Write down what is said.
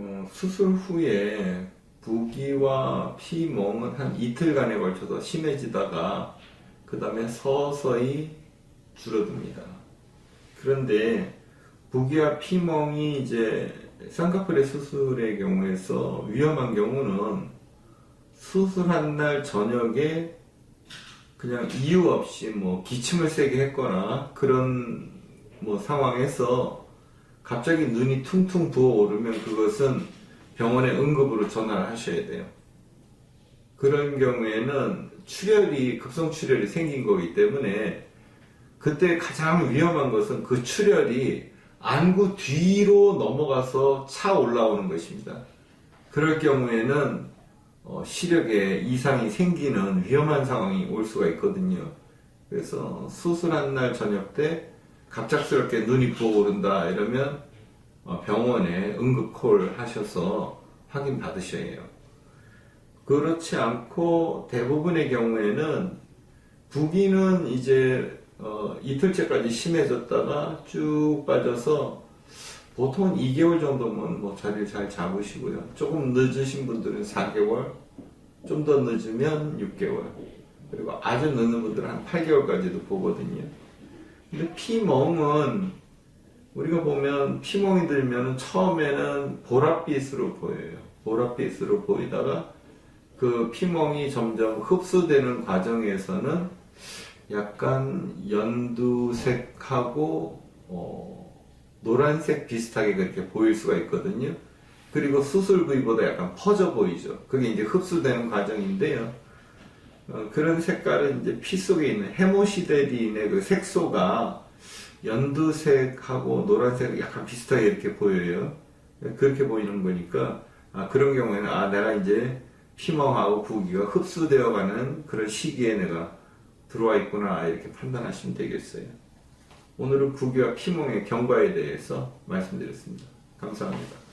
어, 수술 후에 부기와 피멍은 한 이틀간에 걸쳐서 심해지다가 그 다음에 서서히 줄어듭니다. 그런데 부기와 피멍이 이제 쌍꺼풀의 수술의 경우에서 위험한 경우는 수술한 날 저녁에 그냥 이유 없이 뭐 기침을 세게 했거나 그런 뭐 상황에서 갑자기 눈이 퉁퉁 부어오르면 그것은 병원에 응급으로 전화를 하셔야 돼요. 그런 경우에는 출혈이 급성 출혈이 생긴 거기 때문에 그때 가장 위험한 것은 그 출혈이 안구 뒤로 넘어가서 차 올라오는 것입니다. 그럴 경우에는 어, 시력에 이상이 생기는 위험한 상황이 올 수가 있거든요. 그래서 수술한 날 저녁 때 갑작스럽게 눈이 부어오른다 이러면 어, 병원에 응급콜 하셔서 확인 받으셔야 해요. 그렇지 않고 대부분의 경우에는 부기는 이제 어, 이틀째까지 심해졌다가 쭉 빠져서 보통 2개월 정도면 뭐 자리를 잘 잡으시고요. 조금 늦으신 분들은 4개월, 좀 더 늦으면 6개월, 그리고 아주 늦는 분들은 한 8개월까지도 보거든요. 근데 피멍은 우리가 보면 피멍이 들면 처음에는 보랏빛으로 보여요. 보랏빛으로 보이다가 그 피멍이 점점 흡수되는 과정에서는 약간 연두색하고 어, 노란색 비슷하게 그렇게 보일 수가 있거든요. 그리고 수술 부위보다 약간 퍼져 보이죠. 그게 이제 흡수되는 과정인데요. 어, 그런 색깔은 이제 피 속에 있는 헤모시데린의 그 색소가 연두색하고 노란색 약간 비슷하게 이렇게 보여요. 그렇게 보이는 거니까 아, 그런 경우에는 아 내가 이제 피멍하고 부기가 흡수되어가는 그런 시기에 내가 들어와 있구나 이렇게 판단하시면 되겠어요. 오늘은 부기와 피멍의 경과에 대해서 말씀드렸습니다. 감사합니다.